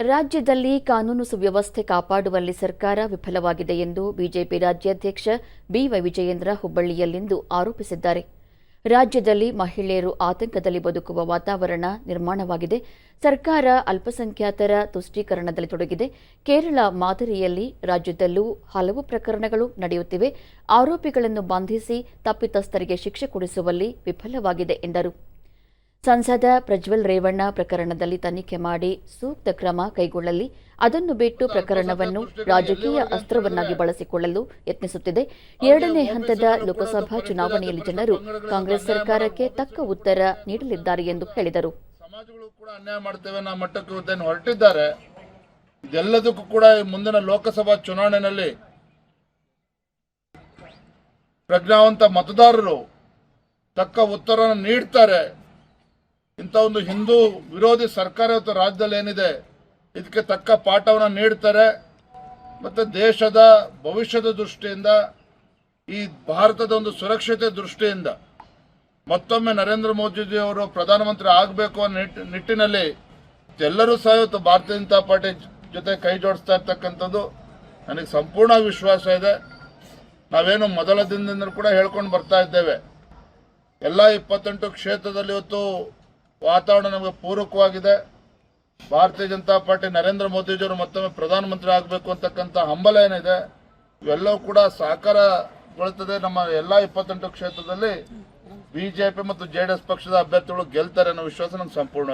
ರಾಜ್ಯದಲ್ಲಿ ಕಾನೂನು ಸುವ್ಯವಸ್ಥೆ ಕಾಪಾಡುವಲ್ಲಿ ಸರ್ಕಾರ ವಿಫಲವಾಗಿದೆ ಎಂದು ಬಿಜೆಪಿ ರಾಜ್ಯಾಧ್ಯಕ್ಷ ಬಿವೈ ವಿಜಯೇಂದ್ರ ಹುಬ್ಬಳ್ಳಿಯಲ್ಲಿಂದು ಆರೋಪಿಸಿದ್ದಾರೆ. ರಾಜ್ಯದಲ್ಲಿ ಮಹಿಳೆಯರು ಆತಂಕದಲ್ಲಿ ಬದುಕುವ ವಾತಾವರಣ ನಿರ್ಮಾಣವಾಗಿದೆ. ಸರ್ಕಾರ ಅಲ್ಪಸಂಖ್ಯಾತರ ತುಷ್ಟೀಕರಣದಲ್ಲಿ ತೊಡಗಿದೆ. ಕೇರಳ ಮಾದರಿಯಲ್ಲಿ ರಾಜ್ಯದಲ್ಲೂ ಹಲವು ಪ್ರಕರಣಗಳು ನಡೆಯುತ್ತಿವೆ. ಆರೋಪಿಗಳನ್ನು ಬಂಧಿಸಿ ತಪ್ಪಿತಸ್ಥರಿಗೆ ಶಿಕ್ಷೆ ಕೊಡಿಸುವಲ್ಲಿ ವಿಫಲವಾಗಿದೆ ಎಂದರು. ಸಂಸದ ಪ್ರಜ್ವಲ್ ರೇವಣ್ಣ ಪ್ರಕರಣದಲ್ಲಿ ತನಿಖೆ ಮಾಡಿ ಸೂಕ್ತ ಕ್ರಮ ಕೈಗೊಳ್ಳಲಿ. ಅದನ್ನು ಬಿಟ್ಟು ಪ್ರಕರಣವನ್ನು ರಾಜಕೀಯ ಅಸ್ತ್ರವನ್ನಾಗಿ ಬಳಸಿಕೊಳ್ಳಲು ಯತ್ನಿಸುತ್ತಿದೆ. ಎರಡನೇ ಹಂತದ ಲೋಕಸಭಾ ಚುನಾವಣೆಯಲ್ಲಿ ಜನರು ಕಾಂಗ್ರೆಸ್ ಸರ್ಕಾರಕ್ಕೆ ತಕ್ಕ ಉತ್ತರ ನೀಡಲಿದ್ದಾರೆ ಎಂದು ಹೇಳಿದರು. ಸಮಾಜಗಳು ಕೂಡ ಅನ್ಯಾಯ ಮಾಡ್ತೇವೆ ಅನ್ನೋ ಮಟ್ಟಕ್ಕೆ ಇವತ್ತೇನು ಹೊರಟಿದ್ದಾರೆ. ಇದೆಲ್ಲದಕ್ಕೂ ಕೂಡ ಮುಂದಿನ ಲೋಕಸಭಾ ಚುನಾವಣೆಯಲ್ಲಿ ಪ್ರಜ್ಞಾವಂತ ಮತದಾರರು ತಕ್ಕ ಉತ್ತರವನ್ನು ನೀಡ್ತಾರೆ. ಇಂಥ ಒಂದು ಹಿಂದೂ ವಿರೋಧಿ ಸರ್ಕಾರ ರಾಜ್ಯದಲ್ಲಿ ಏನಿದೆ, ಇದಕ್ಕೆ ತಕ್ಕ ಪಾಠವನ್ನು ನೀಡ್ತಾರೆ. ಮತ್ತು ದೇಶದ ಭವಿಷ್ಯದ ದೃಷ್ಟಿಯಿಂದ, ಈ ಭಾರತದ ಒಂದು ಸುರಕ್ಷತೆ ದೃಷ್ಟಿಯಿಂದ ಮತ್ತೊಮ್ಮೆ ನರೇಂದ್ರ ಮೋದಿಜಿ ಅವರು ಪ್ರಧಾನಮಂತ್ರಿ ಆಗಬೇಕು ಅನ್ನೋ ನಿಟ್- ನಿಟ್ಟಿನಲ್ಲಿ ಎಲ್ಲರೂ ಸಹ ಇವತ್ತು ಭಾರತೀಯ ಜನತಾ ಪಾರ್ಟಿ ಜೊತೆ ಕೈ ಜೋಡಿಸ್ತಾ ಇರ್ತಕ್ಕಂಥದ್ದು ನನಗೆ ಸಂಪೂರ್ಣ ವಿಶ್ವಾಸ ಇದೆ. ನಾವೇನು ಮೊದಲ ದಿನದಿಂದ ಕೂಡ ಹೇಳ್ಕೊಂಡು ಬರ್ತಾ ಇದ್ದೇವೆ. ಎಲ್ಲ ಇಪ್ಪತ್ತೆಂಟು ಕ್ಷೇತ್ರದಲ್ಲಿ ಇವತ್ತು ವಾತಾವರಣ ನಮಗೆ ಪೂರಕವಾಗಿದೆ. ಭಾರತೀಯ ಜನತಾ ಪಾರ್ಟಿ ನರೇಂದ್ರ ಮೋದಿಜಿಯವರು ಮತ್ತೊಮ್ಮೆ ಪ್ರಧಾನಮಂತ್ರಿ ಆಗಬೇಕು ಅಂತಕ್ಕಂಥ ಹಂಬಲ ಏನಿದೆ, ಇವೆಲ್ಲವೂ ಕೂಡ ಸಾಕಾರಗೊಳ್ಳುತ್ತದೆ. ನಮ್ಮ ಎಲ್ಲ ಇಪ್ಪತ್ತೆಂಟು ಕ್ಷೇತ್ರದಲ್ಲಿ ಬಿಜೆಪಿ ಮತ್ತು ಜೆಡಿಎಸ್ ಪಕ್ಷದ ಅಭ್ಯರ್ಥಿಗಳು ಗೆಲ್ತಾರೆ ಅನ್ನೋ ವಿಶ್ವಾಸ ನಮ್ಗೆ ಸಂಪೂರ್ಣ